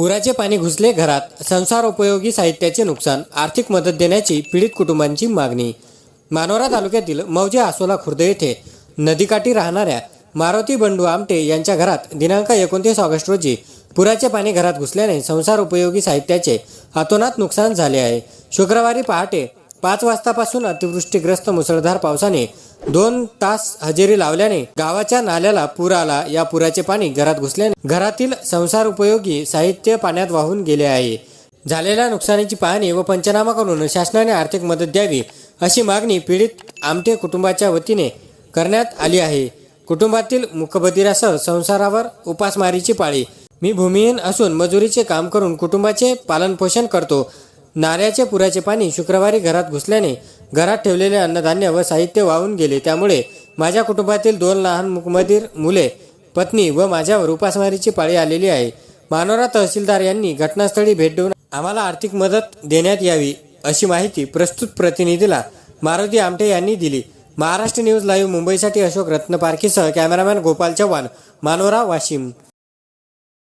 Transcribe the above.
पुराचे पाणी घुसले घरात संसार उपयोगी साहित्याचे नुकसान आर्थिक मदत देण्याची पीडित कुटुंबांची मागणी. मानोरा तालुक्यातील मौजे आसोला खुर्द येथे नदीकाठी राहणाऱ्या मारुती बंडू आमटे यांच्या घरात दिनांक एकोणतीस ऑगस्ट रोजी पुराचे पाणी घरात घुसल्याने संसार उपयोगी साहित्याचे अतोनात नुकसान झाले आहे. शुक्रवारी पहाटे पाच वाजतापासून अतिवृष्टीग्रस्त मुसळधार पावसाने दोन तास हजेरी लावल्याने गावाच्या नाल्याला पूर आला. या पुराचे पाणी घरात घुसल्याने घरातील संसार उपयोगी साहित्य पाण्यात वाहून गेले आहे. झालेल्या नुकसानीची पाहणी व पंचनामा करून शासनाने आर्थिक मदत द्यावी अशी मागणी पीडित आमटे कुटुंबाच्या वतीने करण्यात आली आहे. कुटुंबातील मुखबधिरासह संसारावर उपासमारीची पाळी. मी भूमिहीन असून मजुरीचे काम करून कुटुंबाचे पालनपोषण करतो. नाल्याचे पुराचे पाणी शुक्रवारी घरात घुसल्याने घरात ठेवलेले अन्नधान्य व साहित्य वाहून गेले. त्यामुळे माझ्या कुटुंबातील दोन लहान मुकबधीर मुले पत्नी व माझ्यावर उपासमारीची पाळी आलेली आहे. मानोरा तहसीलदार यांनी घटनास्थळी भेट देऊन आम्हाला आर्थिक मदत देण्यात यावी अशी माहिती प्रस्तुत प्रतिनिधीला मारुती आमटे यांनी दिली. महाराष्ट्र न्यूज लाईव्ह मुंबईसाठी अशोक रत्नपारखीसह कॅमेरामॅन गोपाल चव्हाण मानोरा वाशिम.